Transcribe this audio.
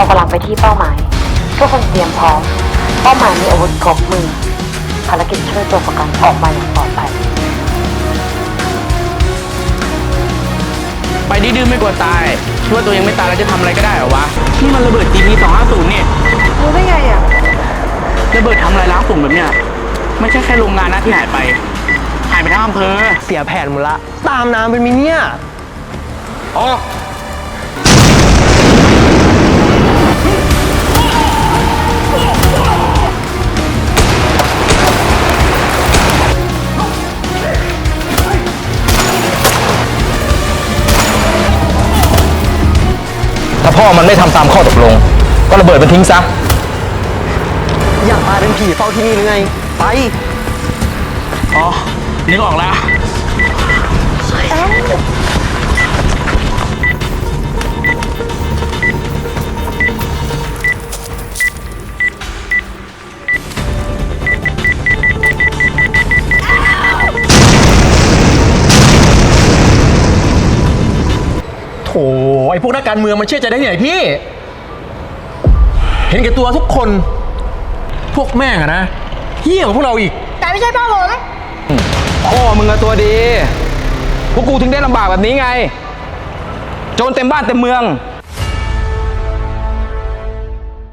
เรากำลังไปที่เป้าหมาย ทุกคนเตรียมพร้อม เป้าหมายมีอาวุธครบมือ ภารกิจช่วยตัวประกันออกมาอย่างปลอดภัย ไปดื้อๆไม่กลัวตายคิดว่าตัวยังไม่ตายแล้วจะทำอะไรก็ได้เหรอวะ นี่มันระเบิด GP 250เนี่ย รู้ได้ไงอะ ระเบิดทำลายล้างฝุ่นแบบเนี้ยไม่ใช่แค่โรงงานนะที่หายไป หายไปทั้งอำเภอ เสียแผนหมดละ ตามน้ำเป็นมิเนี่ย อ๋อ พ่อมันไม่ทำตามข้อตกลง ก็ระเบิดมันทิ้งซะ อยากตายเป็นผีเฝ้าที่นี่หรือไง ไป อ๋อนึกออกแล้ว โถไอพวกนักการเมืองมันเชื่อใจได้ที่ไหนพี่ เห็นแก่ตัวทุกคน พวกแม่งอะนะเฮี้ยกว่าพวกเราอีก แต่ไม่ใช่พ่อผม พ่อมึงอะตัวดี พวกกูถึงได้ลำบากแบบนี้ไง โจรเต็มบ้านเต็มเมือง